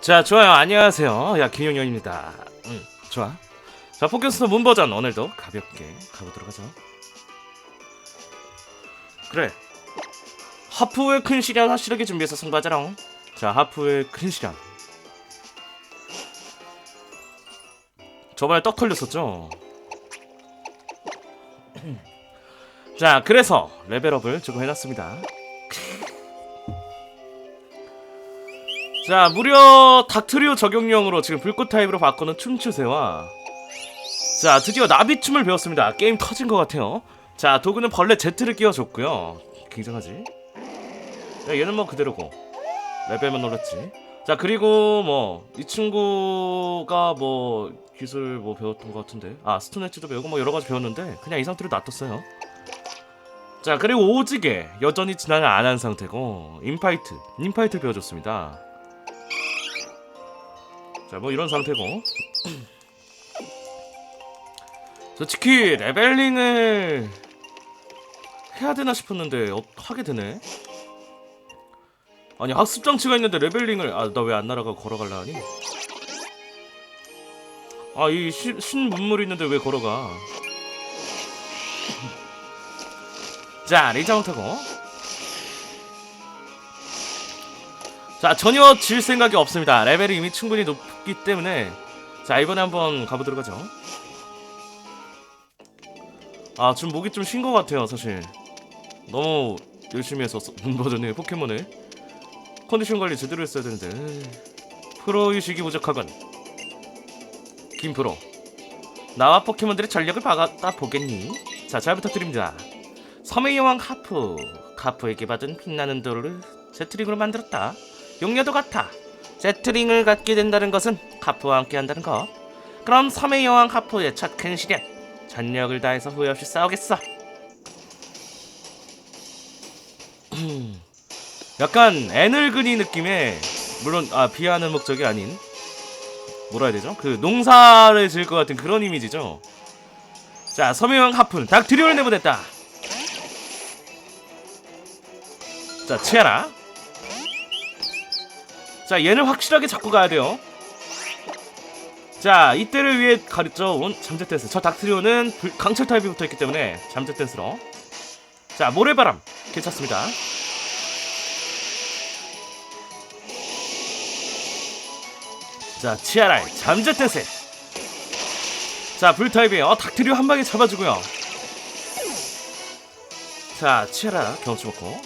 자 좋아요. 안녕하세요. 야 김용현입니다. 응 좋아. 자 포켓스토 문 버전 오늘도 가볍게 가보도록 하죠. 그래. 하프의 큰 시련 확실하게 준비해서 승부하자롱. 자 하프의 큰 시련. 저번에 떡 털렸었죠? 자 그래서 레벨업을 조금 해놨습니다 자 무려 닥트리오 적용용으로 지금 불꽃 타입으로 바꾸는 춤추세와. 자 드디어 나비춤을 배웠습니다. 게임 터진 것 같아요. 자 도구는 벌레 Z를 끼워줬고요. 굉장하지? 야, 얘는 뭐 그대로고. 레벨만 올랐지. 자 그리고 뭐 이 친구가 뭐 기술 뭐 배웠던 것 같은데. 아 스톤엣지도 배우고 뭐 여러 가지 배웠는데 그냥 이 상태로 놔뒀어요. 자 그리고 오지게 여전히 진화를 안 한 상태고 인파이트 인파이트 배워줬습니다 자, 뭐 이런 상태고. 솔직히 레벨링을 해야 되나 싶었는데 어, 하게 되네. 아니 학습 장치가 있는데 레벨링을 아 나 왜 안 날아가 걸어갈라 하니? 아이 신문물이 있는데 왜 걸어가? 자 레이저 타고 자 전혀 질 생각이 없습니다. 레벨이 이미 충분히 높기 때문에 자 이번에 한번 가보도록 하죠. 아 지금 목이 좀 쉰 것 같아요 사실. 너무 열심히 해서 버전의 포켓몬을. 컨디션 관리 제대로 했어야 되는데. 프로의식이 부족하건 김프로. 나와 포켓몬들의 전력을 박았다 보겠니? 자 잘 부탁드립니다. 섬의 여왕 하프. 하프에게 받은 빛나는 돌을 제트링으로 만들었다 용녀도 같아. 제트링을 갖게 된다는 것은 카프와 함께 한다는 것. 그럼 섬의 여왕 카프의 첫 큰 시련. 전력을 다해서 후회 없이 싸우겠어. 약간 애늙은이 느낌의 물론 아 비하는 목적이 아닌 뭐라 해야 되죠? 그 농사를 지을 것 같은 그런 이미지죠. 자 여왕 하프는 닥트리오를 내보냈다. 자 치아라 자 얘는 확실하게 잡고 가야 돼요. 자 이때를 위해 가르쳐 온 잠재 댄스. 저 닥트리오는 불- 강철 타입이 붙어있기 때문에 잠재 댄스로. 자 모래바람. 괜찮습니다. 자 치아라의 잠재 댄스. 자 불타입이에요. 어, 닥트리오 한 방에 잡아주고요. 자 치아라. 경험치 먹고.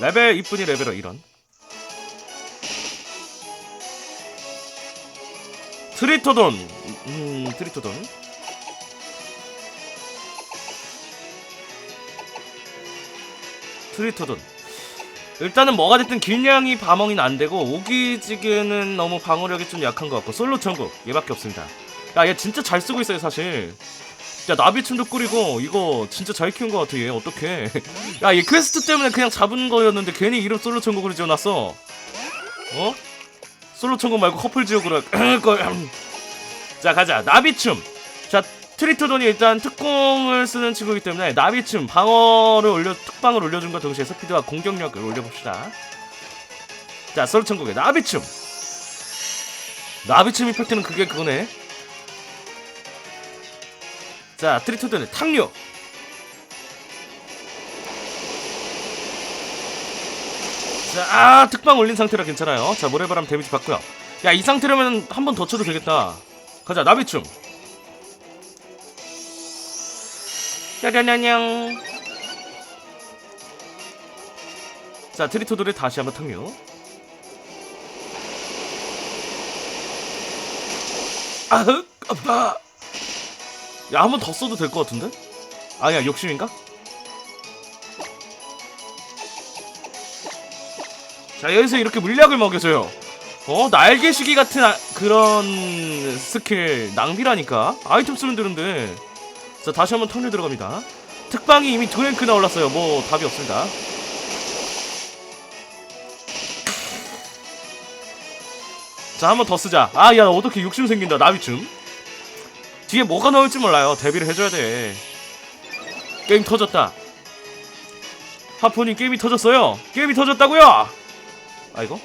레벨 이쁜이 레벨어 이런 트리토돈. 음 트리토돈. 트리토돈. 일단은 뭐가 됐든 길냥이 바멍이는 안되고 오기지게는 너무 방어력이 좀 약한 것 같고 솔로 천국 얘밖에 없습니다. 야 얘 진짜 잘 쓰고 있어요 사실. 야 나비춤도 꾸리고 이거 진짜 잘 키운 것 같아 얘. 어떡해. 야얘 퀘스트 때문에 그냥 잡은 거였는데 괜히 이름 솔로 천국으로 지어놨어. 어? 솔로 천국 말고 커플 지옥으로 자 가자. 나비춤. 자 트리토돈이 일단 특공을 쓰는 친구이기 때문에 나비춤 방어를 올려 특방을 올려준과 동시에 스피드와 공격력을 올려봅시다. 자 솔로 천국의 나비춤. 나비춤 이펙트는 그게 그거네. 자 트리토돈의 탕류 자, 아, 특방 올린 상태라 괜찮아요. 자, 모래바람 데미지 받고요. 야, 이 상태라면 한 번 더 쳐도 되겠다. 가자, 나비춤. 짜자냐냥. 자, 트리토돌에 다시 한번 탕류. 아흑, 아파. 야, 한 번 더 써도 될 것 같은데? 아니야, 욕심인가? 자 여기서 이렇게 물약을 먹여줘요. 어 날개시기 같은 아, 그런 스킬 낭비라니까. 아이템 쓰면 되는데. 자 다시 한번 턴을 들어갑니다. 특방이 이미 두 랭크나 올랐어요. 뭐 답이 없습니다. 자 한번 더 쓰자. 아 야 어떻게 욕심 생긴다 나비춤? 뒤에 뭐가 나올지 몰라요. 데뷔를 해줘야 돼. 게임 터졌다. 하프님 게임이 터졌어요. 게임이 터졌다고요 아이고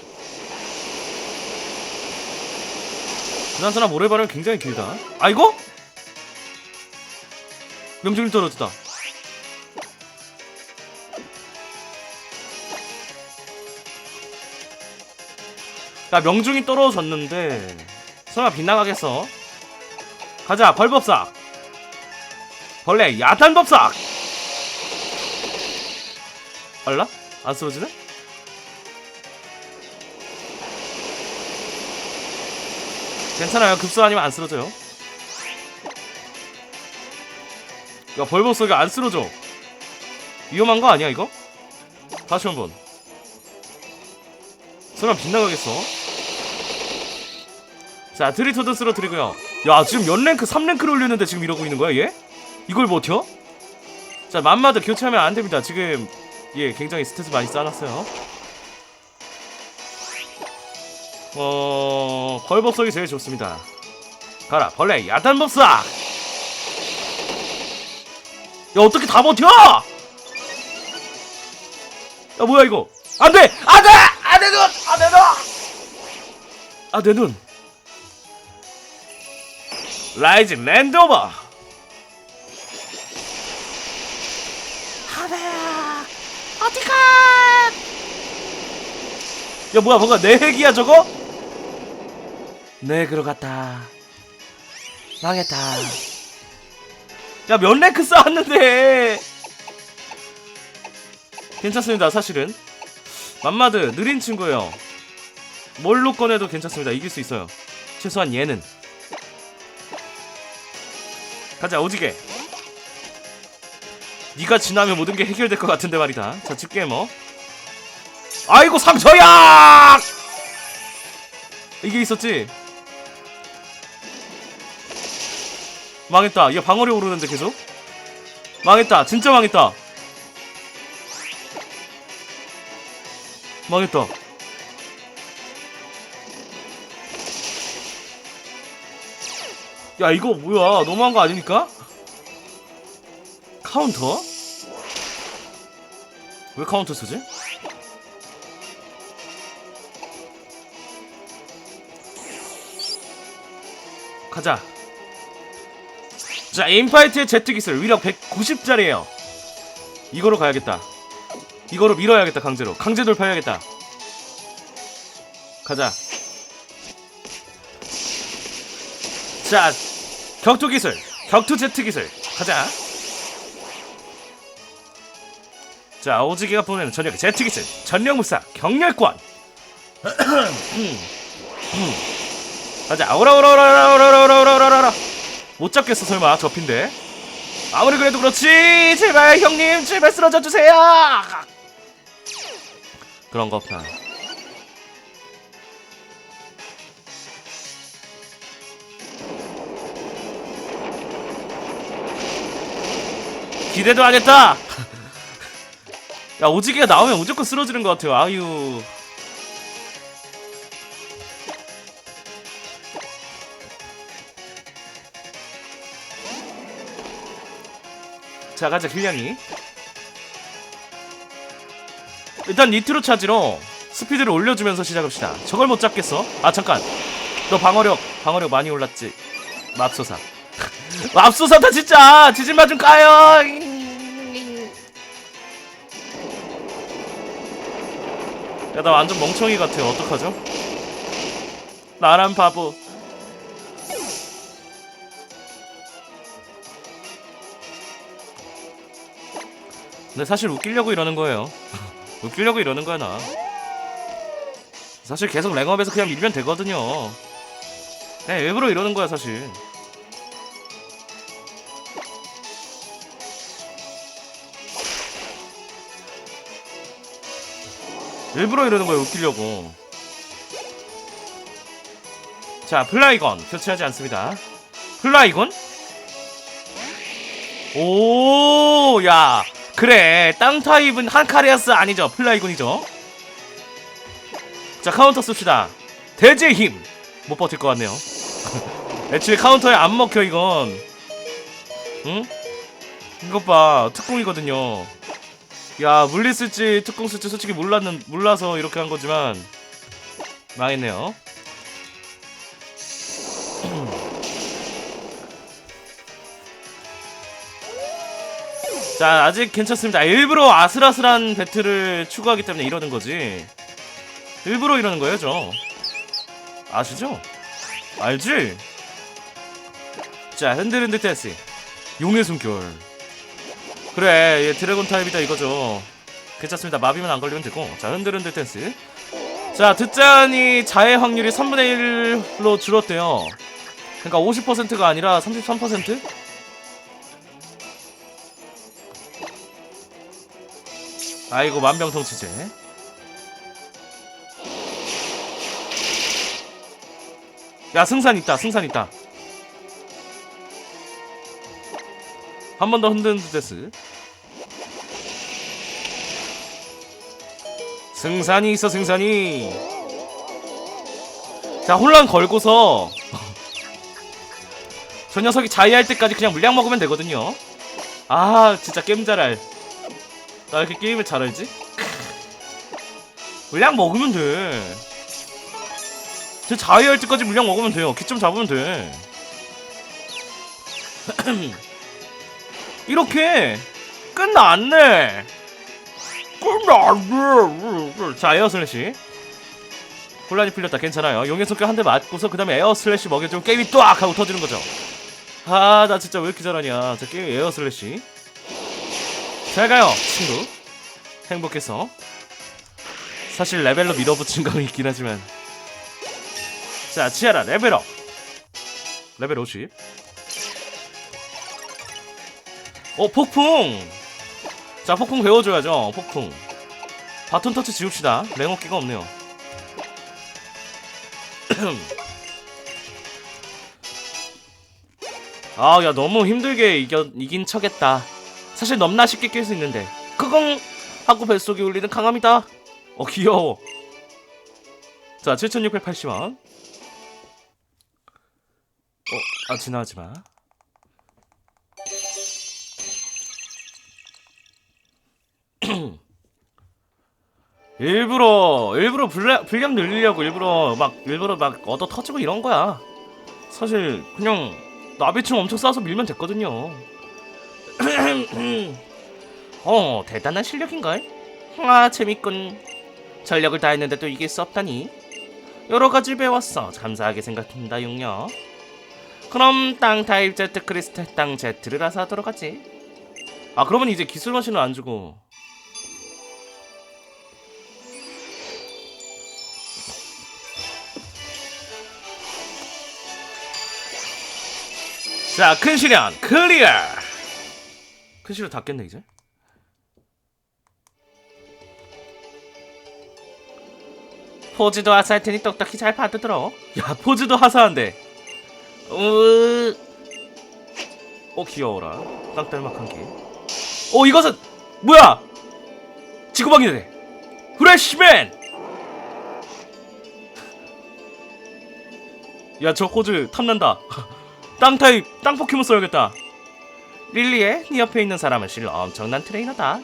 그나저나 모래발은 굉장히 길다 아 이거? 명중이 떨어졌다 야 명중이 떨어졌는데 설마 빗나가겠어? 가자 벌법사 벌레 야단법사 알라? 안 쓰러지네? 괜찮아요 급수 아니면 안 쓰러져요 야 벌법사가 안 쓰러져 위험한 거 아니야 이거? 다시 한 번 설마 빗나가겠어? 자 트리토드 쓰러뜨리고요 야 지금 몇 랭크 3랭크를 올렸는데 지금 이러고 있는 거야 얘? 이걸 버텨? 자 맘마드 교체하면 안 됩니다 지금 예 굉장히 스트레스 많이 쌓아놨어요 어... 벌법석이 제일 좋습니다. 가라 벌레 야단법사! 야 어떻게 다 버텨? 야 뭐야 이거? 안돼! 안돼! 안돼 눈! 안돼 눈! 안돼 눈. 라이징 랜드오버! 하나야 어디가 야 뭐야 뭔가 내 핵이야 저거? 네 그러갔다. 망했다. 야 몇 랭크 쌓았는데? 괜찮습니다 사실은. 맘마드 느린 친구예요. 뭘로 꺼내도 괜찮습니다. 이길 수 있어요. 최소한 얘는. 가자 오지게. 네가 지나면 모든 게 해결될 것 같은데 말이다. 자 집게머. 아이고 상처야! 이게 있었지 망했다. 얘 방어력 오르는데 계속? 망했다. 진짜 망했다. 망했다. 야 이거 뭐야? 너무한 거 아닙니까? 카운터? 왜 카운터 쓰지? 가자 자 인파이트의 제트 기술 위력 190짜리에요. 이거로 가야겠다. 이거로 밀어야겠다 강제로. 강제 돌파해야겠다. 가자. 자 격투 기술 격투 제트 기술. 가자. 자 오지기가 보내는 전력 제트 기술. 전력 무사 경렬권. 가자. 오라오라오라오라오라오라오라오라 못 잡겠어 설마. 접힌데. 아무리 그래도 그렇지. 제발 형님 제발 쓰러져 주세요. 그런 거 없다. 기대도 안 했다. 야 오지기가 나오면 무조건 쓰러지는 것 같아요. 아유 자 가자 길냥이. 일단 니트로 차지로 스피드를 올려주면서 시작합시다. 저걸 못 잡겠어? 아 잠깐. 너 방어력 방어력 많이 올랐지? 맙소사. 맙소사다 진짜! 지진마 좀 까요! 야 나 완전 멍청이 같아. 어떡하죠? 나란 바보 근데 사실 웃기려고 이러는 거예요. 웃기려고 이러는 거야 나. 사실 계속 랭업에서 그냥 밀면 되거든요. 그냥 일부러 이러는 거야 사실. 일부러 이러는 거야 웃기려고. 자 플라이건 교체하지 않습니다. 플라이건? 오, 야, 그래, 땅 타입은 한카리아스 아니죠? 플라이군이죠? 자, 카운터 씁시다. 대지의 힘! 못 버틸 것 같네요. 애초에 카운터에 안 먹혀, 이건. 응? 이것 봐, 특공이거든요. 야, 물리 쓸지, 특공 쓸지 솔직히 몰랐는, 몰라서 이렇게 한 거지만, 망했네요. 자 아직 괜찮습니다. 일부러 아슬아슬한 배틀을 추구하기 때문에 이러는 거지. 일부러 이러는 거예요 저. 아시죠? 알지? 자 흔들흔들 댄스. 용의 숨결. 그래 얘 드래곤 타입이다 이거죠. 괜찮습니다. 마비만 안 걸리면 되고. 자 흔들흔들 댄스. 자 듣자니 자해 확률이 3분의 1로 줄었대요. 그러니까 50%가 아니라 33%? 아이고 만병통치제. 야 승산 있다 승산 있다. 한 번 더 흔드는 데스. 승산이 있어 승산이. 자 혼란 걸고서 저 녀석이 자해할 때까지 그냥 물량 먹으면 되거든요. 아 진짜 게임 잘알 나 이렇게 게임을 잘 알지? 물량 먹으면 돼. 제 자해할 때까지 물량 먹으면 돼요. 기좀 잡으면 돼. 이렇게 끝났네. 끝났네. 자, 에어 슬래시. 혼란이 풀렸다. 괜찮아요. 용의 손길 한대 맞고서 그 다음에 에어 슬래시 먹여주면 게임이 뚜악 하고 터지는 거죠. 아, 나 진짜 왜 이렇게 잘하냐. 저 게임 에어 슬래시. 잘 가요, 친구. 행복해서. 사실 레벨로 밀어붙인 거 있긴 하지만. 자, 치아라, 레벨업. 레벨 50. 어, 폭풍! 자, 폭풍 배워줘야죠, 폭풍. 바톤 터치 지웁시다. 랭어기가 없네요. 아, 야, 너무 힘들게 이겨, 이긴 척했다. 사실 넘나 쉽게 깰 수 있는데. 크공! 하고 뱃속에 울리는 강함이다. 어, 귀여워. 자, 7680원. 어, 아, 지나가지 마. 일부러 일부러 분량, 분량 늘리려고 일부러 막 일부러 막 얻어 터지고 이런 거야. 사실 그냥 나비충 엄청 싸서 밀면 됐거든요. 어 대단한 실력인걸. 아 재밌군. 전력을 다했는데도 이길 수 없다니. 여러 가지 배웠어. 감사하게 생각합니다 용녀. 그럼 땅 타입 제트 크리스탈 땅 제트를 라서 하도록 하지. 아 그러면 이제 기술 머신을 안 주고 자, 큰 시련 클리어. 큰 시련 다 깼네 이제. 포즈도 하사할 테니 똑똑히 잘 받아들어. 야, 포즈도 하사한데. 으... 어 귀여워라. 땅딸막한 게. 어 이것은 뭐야? 지구방이네. 프레시맨. 야, 저 포즈 탐난다. 땅 타입 땅 포켓몬 써야겠다. 릴리에 네 옆에 있는 사람은 실로 엄청난 트레이너다.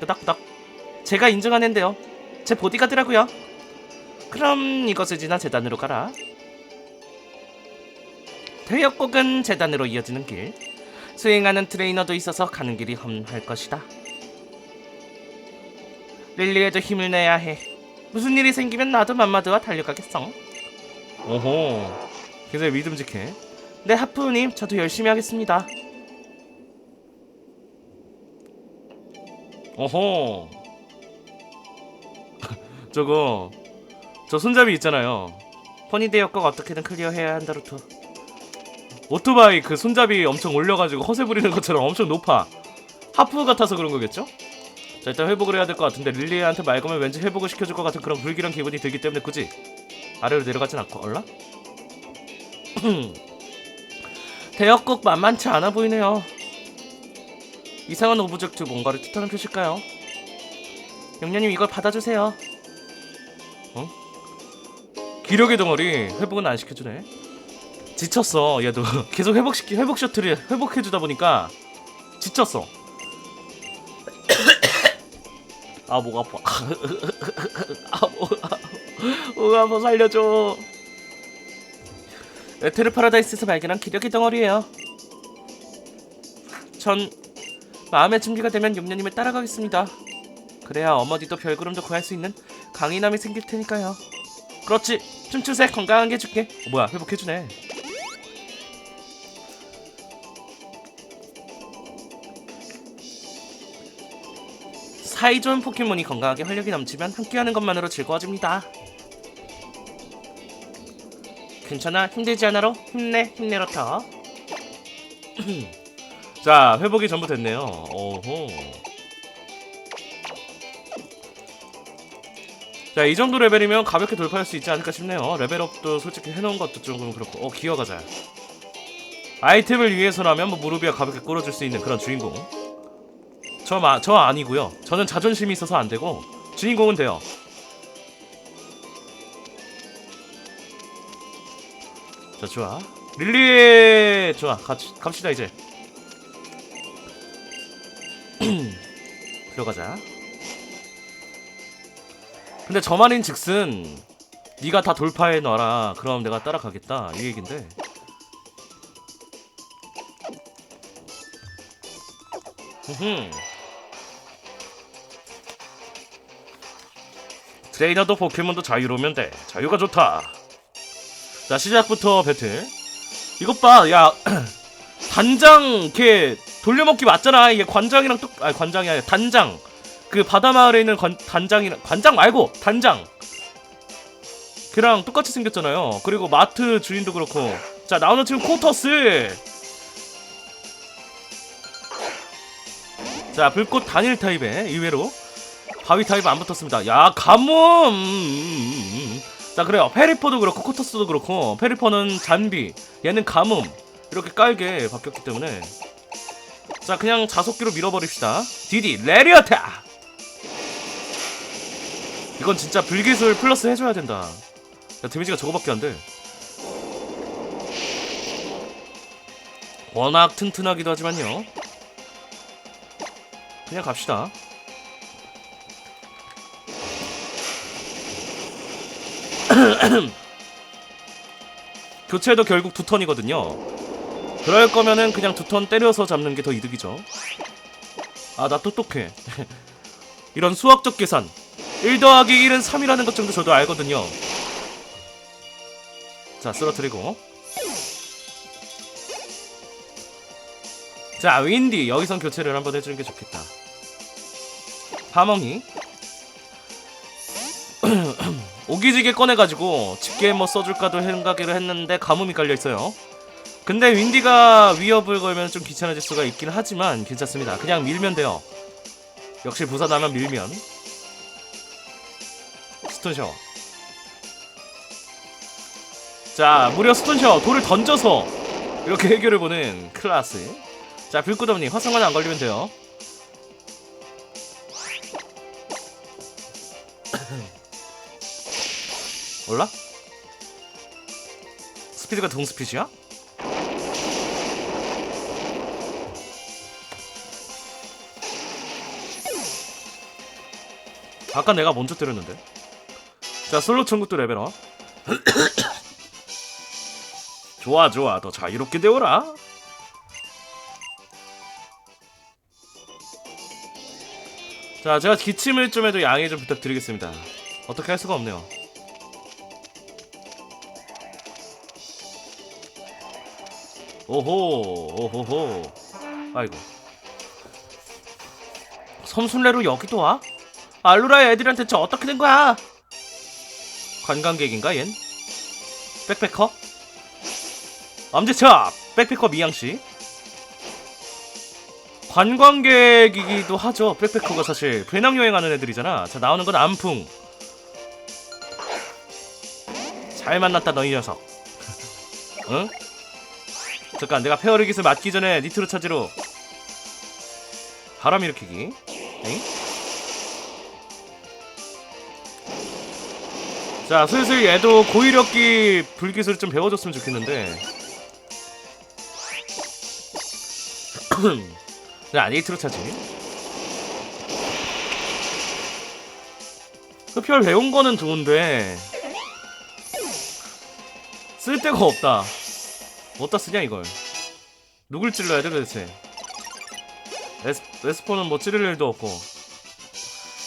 끄덕끄덕. 제가 인정하는데요. 제 보디가드라고요. 그럼 이것을 지나 재단으로 가라. 대역곡은 재단으로 이어지는 길. 수행하는 트레이너도 있어서 가는 길이 험할 것이다. 릴리에도 힘을 내야 해. 무슨 일이 생기면 나도 맘마드와 달려가겠어. 오호. 굉장히 믿음직해. 네, 하프님, 저도 열심히 하겠습니다. 어허. 저거, 저 손잡이 있잖아요. 포니 대역각 어떻게든 클리어해야 한다루토. 오토바이 그 손잡이 엄청 올려가지고 허세 부리는 것처럼 엄청 높아. 하프 같아서 그런 거겠죠? 자, 일단 회복을 해야 될 것 같은데 릴리한테 말 거면 왠지 회복을 시켜줄 것 같은 그런 불길한 기분이 들기 때문에 굳이 아래로 내려가진 않고 얼라? 대역국 만만치 않아 보이네요. 이상한 오브젝트 뭔가를 뜻하는 표실까요? 영녀님 이걸 받아주세요. 어? 기력의 덩어리 회복은 안 시켜주네. 지쳤어 얘도 계속 회복시키 회복 셔틀을 회복해주다 보니까 지쳤어. 아 목 아파. 아목 아파 살려줘. 에테르 파라다이스에서 발견한 기력의 덩어리예요. 전 마음의 준비가 되면 용녀님을 따라가겠습니다. 그래야 어머니도 별구름도 구할 수 있는 강인함이 생길 테니까요. 그렇지. 춤추세 건강한 게 줄게. 어, 뭐야 회복해주네. 사이 좋은 포켓몬이 건강하게 활력이 넘치면 함께하는 것만으로 즐거워집니다. 괜찮아 힘들지 않아로 힘내 힘내로터. 자 회복이 전부 됐네요. 오호. 자, 이 정도 레벨이면 가볍게 돌파할 수 있지 않을까 싶네요. 레벨업도 솔직히 해놓은 것도 조금 그렇고. 어, 기어가자. 아이템을 위해서라면 뭐 무릎이야 가볍게 끌어줄 수 있는 그런 주인공. 저, 마, 저 아니고요. 저는 자존심이 있어서 안 되고 주인공은 돼요. 자, 좋아. 릴리! 좋아. 같이, 갑시다, 이제. 들어가자. 근데 저 말인 즉슨 네가 다 돌파해 놔라. 그럼 내가 따라가겠다. 이 얘긴데. 흠 트레이너도 포켓몬도 자유로우면 돼. 자유가 좋다. 자 시작부터 배틀. 이것 봐 야 단장 이렇게 돌려먹기 맞잖아. 이게 관장이랑 똑 아니 관장이 아니라 단장. 그 바다 마을에 있는 관, 단장이랑 관장 말고 단장. 걔랑 똑같이 생겼잖아요. 그리고 마트 주인도 그렇고. 자 나오는 지금 코터스. 자 불꽃 단일 타입에 의외로 바위 타입 안 붙었습니다. 야 가뭄! 음, 음, 음. 자 그래요. 페리퍼도 그렇고 코터스도 그렇고 페리퍼는 잔비 얘는 가뭄. 이렇게 깔게 바뀌었기 때문에 자 그냥 자석기로 밀어버립시다 디디 레리어타 이건 진짜 불기술 플러스 해줘야 된다. 야, 데미지가 저거밖에 안 돼. 워낙 튼튼하기도 하지만요. 그냥 갑시다. 교체도 결국 두 턴이거든요. 그럴 거면은 그냥 두 턴 때려서 잡는 게 더 이득이죠. 아, 나 똑똑해. 이런 수학적 계산. 1 더하기 1은 3이라는 것 정도 저도 알거든요. 자, 쓰러뜨리고. 자, 윈디. 여기선 교체를 한번 해주는 게 좋겠다. 파멍이. 오기지게 꺼내가지고 집게 뭐 써줄까도 생각을 했는데 가뭄이 깔려있어요. 근데 윈디가 위협을 걸면 좀 귀찮아질 수가 있긴 하지만 괜찮습니다. 그냥 밀면 돼요. 역시 부산하면 밀면. 스톤 샤워. 자, 무려 스톤 샤워 돌을 던져서 이렇게 해결해 보는 클라스. 자, 불구덩이 화성만 안 걸리면 돼요. 몰라? 스피드가 동스피드야? 아까 내가 먼저 때렸는데. 자 솔로 천국도 레벨업. 좋아 좋아. 더 자유롭게 되어라. 자 제가 기침을 좀 해도 양해 좀 부탁드리겠습니다. 어떻게 할 수가 없네요. 오호 오호호. 아이고. 섬순례로 여기도 와? 알루라의 애들한테 저 어떻게 된 거야? 관광객인가 얜? 백패커? 엄지척! 백패커 미양씨 관광객이기도 하죠 백패커가 사실 배낭여행하는 애들이잖아 자 나오는 건 안풍 잘 만났다 너희 녀석 응? 잠깐 내가 페어리 기술 맞기 전에 니트로 차지로 바람 일으키기 응? 자 슬슬 얘도 고위력기 불기술 좀 배워줬으면 좋겠는데. 야 니트로 차지. 흡혈 배운 거는 좋은데. 쓸 데가 없다. 어디다 쓰냐 이걸. 누굴 찔러야 돼 도대체? 에스, 에스포는 뭐 찌를 일도 없고.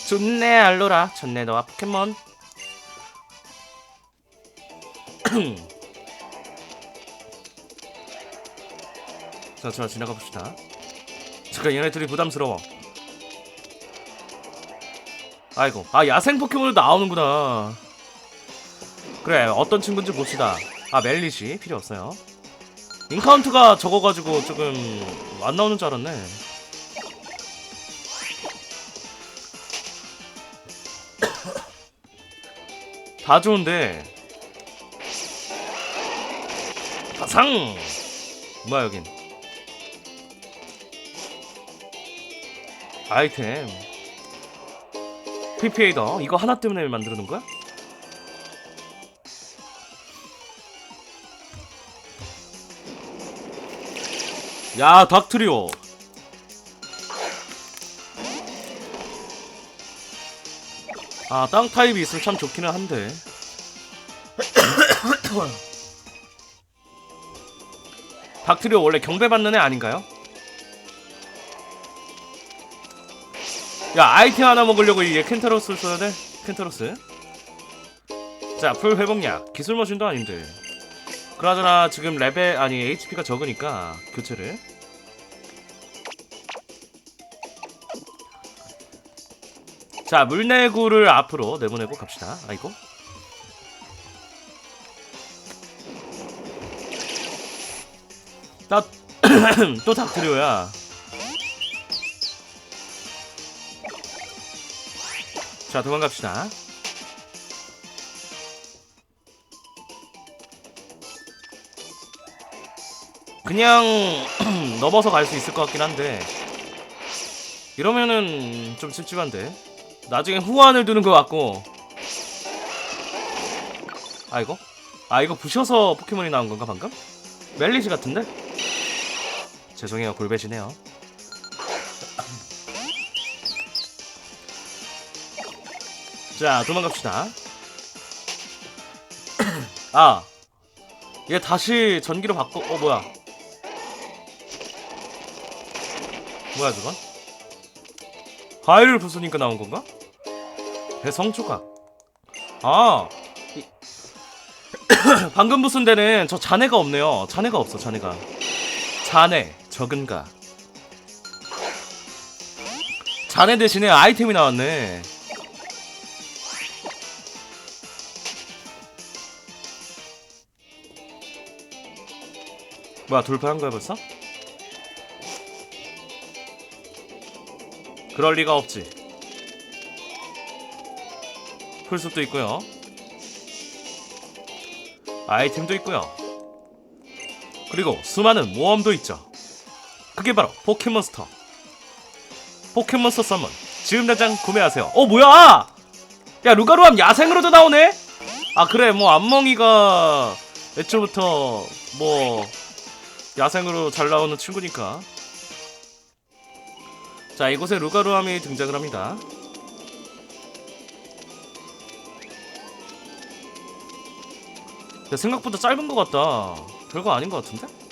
좋네 알로라. 좋네 너와 포켓몬 자, 자 지나가 봅시다. 잠깐 얘네 들이 부담스러워. 아이고, 아 야생 포켓몬도 나오는구나. 그래, 어떤 친구인지 봅시다. 아 멜리시 필요 없어요. 인카운트가 적어가지고 조금 안 나오는 줄 알았네. 다 좋은데 상. 뭐야 여긴? 아이템. PPA더. 이거 하나 때문에 만들어 놓은 거야? 야 닥트리오. 아 땅 타입이 있으면 참 좋기는 한데 닥트리오 원래 경배받는 애 아닌가요? 야 아이템 하나 먹으려고 이게 켄타로스를 써야 돼? 켄타로스? 자 풀 회복약. 기술 머신도 아닌데. 그나저나 지금 레벨 아니 HP가 적으니까 교체를. 자 물내구를 앞으로 내보내고 갑시다. 아이고 나또 닥트리오야 자 도망갑시다 그냥 넘어서 갈 수 있을 것 같긴 한데 이러면은 좀 찝찝한데 나중에 후환을 두는 것 같고 아 이거? 아 이거 부셔서 포켓몬이 나온 건가 방금? 멜리시 같은데? 죄송해요. 골배시네요. 자 도망갑시다. 아 얘 다시 전기로 바꿔 어 뭐야? 뭐야 저건? 가위를 부수니까 나온 건가? 대성조각. 아 이- 방금 부순 데는 저 잔해가 없네요. 잔해가 없어 잔해가. 잔해 적은가 잔해 대신에 아이템이 나왔네 뭐야 돌파한 거야 벌써? 그럴 리가 없지. 풀숲도 있고요. 아이템도 있고요. 그리고 수많은 모험도 있죠. 그게 바로 포켓몬스터. 포켓몬스터 썸먼 지금 당장 구매하세요. 어 뭐야? 야 루가루함 야생으로도 나오네? 아 그래 뭐 안멍이가 애초부터 뭐 야생으로 잘 나오는 친구니까 자 이곳에 루가루함이 등장을 합니다 야, 생각보다 짧은 것 같다 별거 아닌 것 같은데?